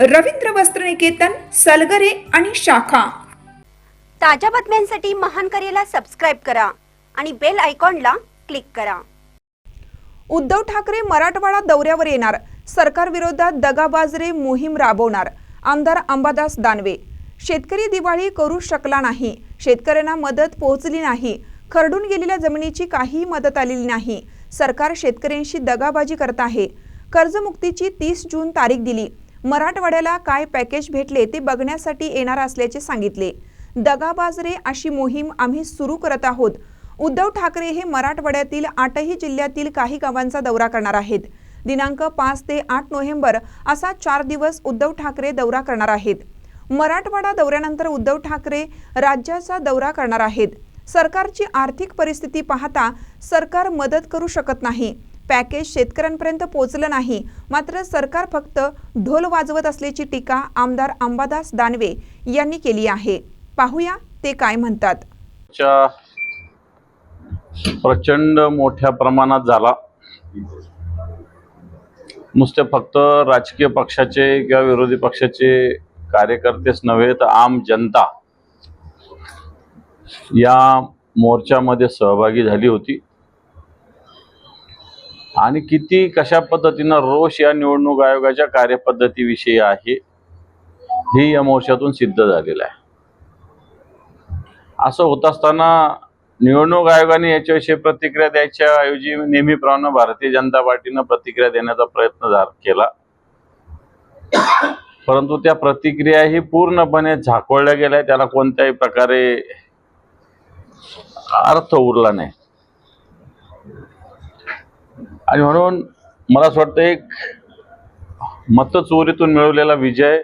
रवींद्र वस्त्रनिकेतन सलगरे आणि शाखा. ताज्या बातम्यांसाठी महान करेला सबस्क्राईब करा आणि बेल आयकॉनला क्लिक करा. उद्धव ठाकरे मराठवाडा दौऱ्यावर येणार. सरकार विरोधात दगाबाजरे मोहीम राबवणार. आमदार अंबादास दानवे. शेतकरी दिवाळी करू शकला नाही. शेतकऱ्यांना मदत पोहोचली नाही. खरडून गेलेल्या जमिनीची काहीही मदत आलेली नाही. सरकार शेतकऱ्यांशी दगाबाजी करत आहे. कर्जमुक्तीची तीस जून तारीख दिली. मराठवाड्याला काय पॅकेज भेटले ते बघण्यासाठी येणार असल्याचे सांगितले. दगाबाजरे अशी मोहीम आम्ही सुरू करत आहोत. उद्धव ठाकरे हे मराठवाड्यातील आठही जिल्ह्यातील काही गावांचा दौरा करणार आहेत. दिनांक पाच ते आठ नोव्हेंबर असा चार दिवस उद्धव ठाकरे दौरा करणार आहेत. मराठवाडा दौऱ्यानंतर उद्धव ठाकरे राज्याचा दौरा करणार आहेत. सरकारची आर्थिक परिस्थिती पाहता सरकार मदत करू शकत नाही. पॅकेज शेतकऱ्यांपर्यंत पोहोचलं नाही. मात्र सरकार फक्त ढोल वाजवत असल्याची टीका आमदार अंबादास दानवे यांनी केली आहे. पाहूया ते काय म्हणतात. च्या प्रचंड मोठ्या प्रमाणात झाला. नुसते फक्त राजकीय पक्षाचे किंवा विरोधी पक्षाचे कार्यकर्तेच नव्हे तर आम जनता या मोर्चामध्ये सहभागी झाली होती. आणि किती कशा पद्धतीनं रोष या निवडणूक आयोगाच्या कार्यपद्धतीविषयी आहे हे या मोर्चातून सिद्ध झालेलं आहे. असं होत असताना निवडणूक आयोगाने याच्याविषयी प्रतिक्रिया द्यायच्या ऐवजी नेहमीप्रमाणे भारतीय जनता पार्टीनं प्रतिक्रिया देण्याचा प्रयत्न केला. परंतु त्या प्रतिक्रियाही पूर्णपणे झाकोळल्या गेल्या त्याला कोणत्याही प्रकारे अर्थ उरला नाही. आणि म्हणून मला असं वाटतं एक मतचोरीतून मिळवलेला विजय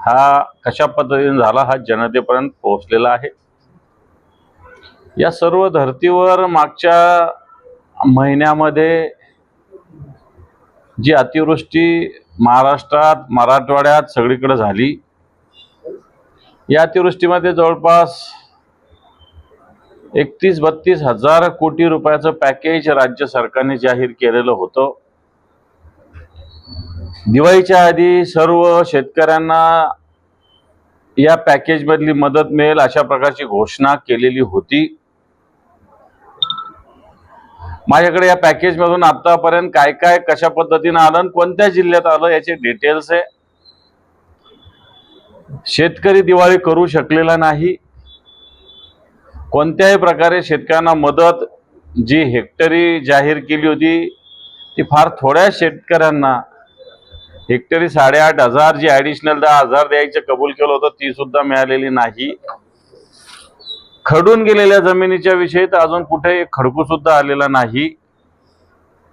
हा कशा पद्धतीने झाला हा जनतेपर्यंत पोहोचलेला आहे. या सर्व धर्तीवर मागच्या महिन्यामध्ये जी अतिवृष्टी महाराष्ट्रात मराठवाड्यात सगळीकडे झाली या अतिवृष्टीमध्ये जवळपास एकतीस बत्तीस हजार कोटी रुपयाचं पॅकेज राज्य सरकारने जाहीर केलेलं होतं. दिवाळीच्या आधी सर्व शेतकऱ्यांना या पॅकेजमधली मदत मिळेल अशा प्रकारची घोषणा केलेली होती. माझ्याकडे या पॅकेजमधून आतापर्यंत काय काय कशा पद्धतीनं आलं आणि कोणत्या जिल्ह्यात आलं याचे डिटेल्स आहे. शेतकरी दिवाळी करू शकलेला नाही. कोणत्याही प्रकारे शेतकऱ्यांना मदत जी हेक्टरी जाहीर केली होती ती फार थोड्या शेतकऱ्यांना हेक्टरी साडेआठ हजार जी ऍडिशनल दहा हजार द्यायचं कबूल केलं होतं ती सुद्धा मिळालेली नाही. खडून गेलेल्या जमिनीच्या विषयी तर अजून कुठे खडकू सुद्धा आलेला नाही.